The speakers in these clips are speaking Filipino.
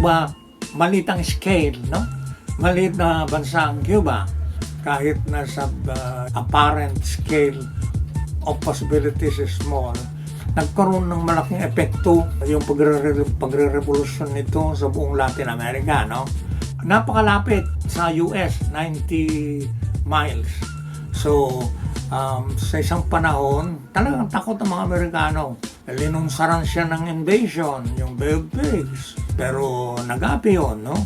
Cuba, malitang scale, no? Malit na bansa ang Cuba. Kahit nasa uh, apparent scale of possibilities is small, nagkaroon ng malaking epekto yung pagre- pagre-revolusyon nito sa buong Latin America, no? Napakalapit sa US, 90 miles. So, um, sa isang panahon, talagang takot ang mga Amerikano. Linunsaran siya ng invasion, yung Bay of. Pero nagapi yun, no?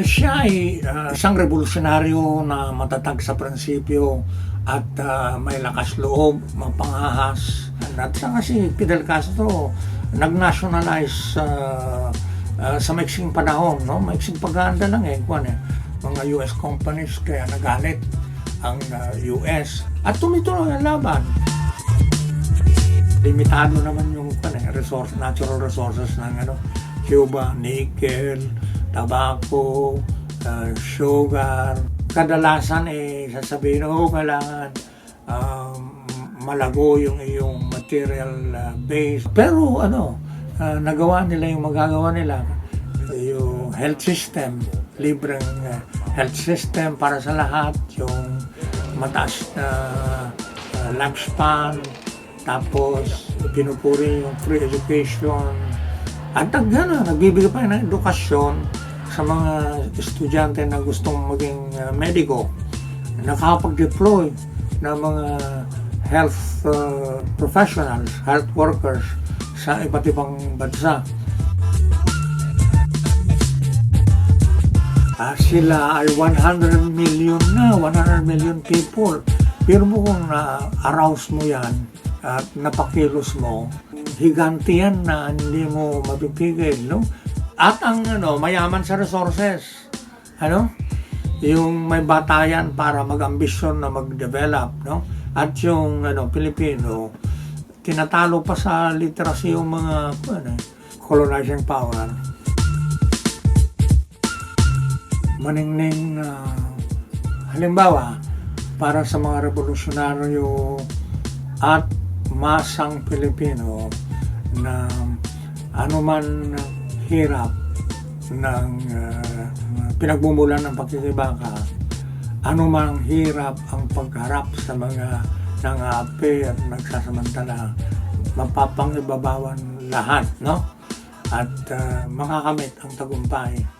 Siya ay uh, isang revolusyonaryo na matatag sa prinsipyo at uh, may lakas loob, mapangahas. At saka si Fidel Castro nag-nationalize uh, uh, sa maiksing panahon, no? Maiksing paganda lang eh, kwan eh. Mga US companies kaya nagalit ang uh, US at tumituloy ang laban. Limitado naman yung kwan eh, resource, natural resources ng ano, Cuba, nickel, tobacco, uh, sugar. Kadalasan eh sasabihin, oh, kailangan um, malago yung iyong material uh, base. Pero ano, uh, nagawa nila yung magagawa nila. Yung health system, libreng uh, health system para sa lahat. Yung mataas na uh, lifespan. Tapos pinupuri yung free education. At nag, ano, nagbibigay pa ng edukasyon sa mga estudyante na gustong maging uh, mediko. Nakakapag-deploy ng mga health uh, professionals, health workers sa iba't ibang bansa. Ah, sila ay 100 million na, 100 million people. Pero mo kung na-arouse mo yan at napakilos mo, higante yan na hindi mo mapipigil, no? At ang ano, mayaman sa resources. Ano? Yung may batayan para mag-ambisyon na mag-develop, no? At yung ano, Pilipino, tinatalo pa sa literacy yung mga ano, colonizing power. Maningning na halimbawa para sa mga revolusyonaryo at masang Pilipino na anuman hirap ng uh, pinagmumulan ng pagkikibaka, anumang hirap ang pagharap sa mga nangapi at nagsasamantala, mapapangibabawan lahat, no? At uh, makakamit ang tagumpay.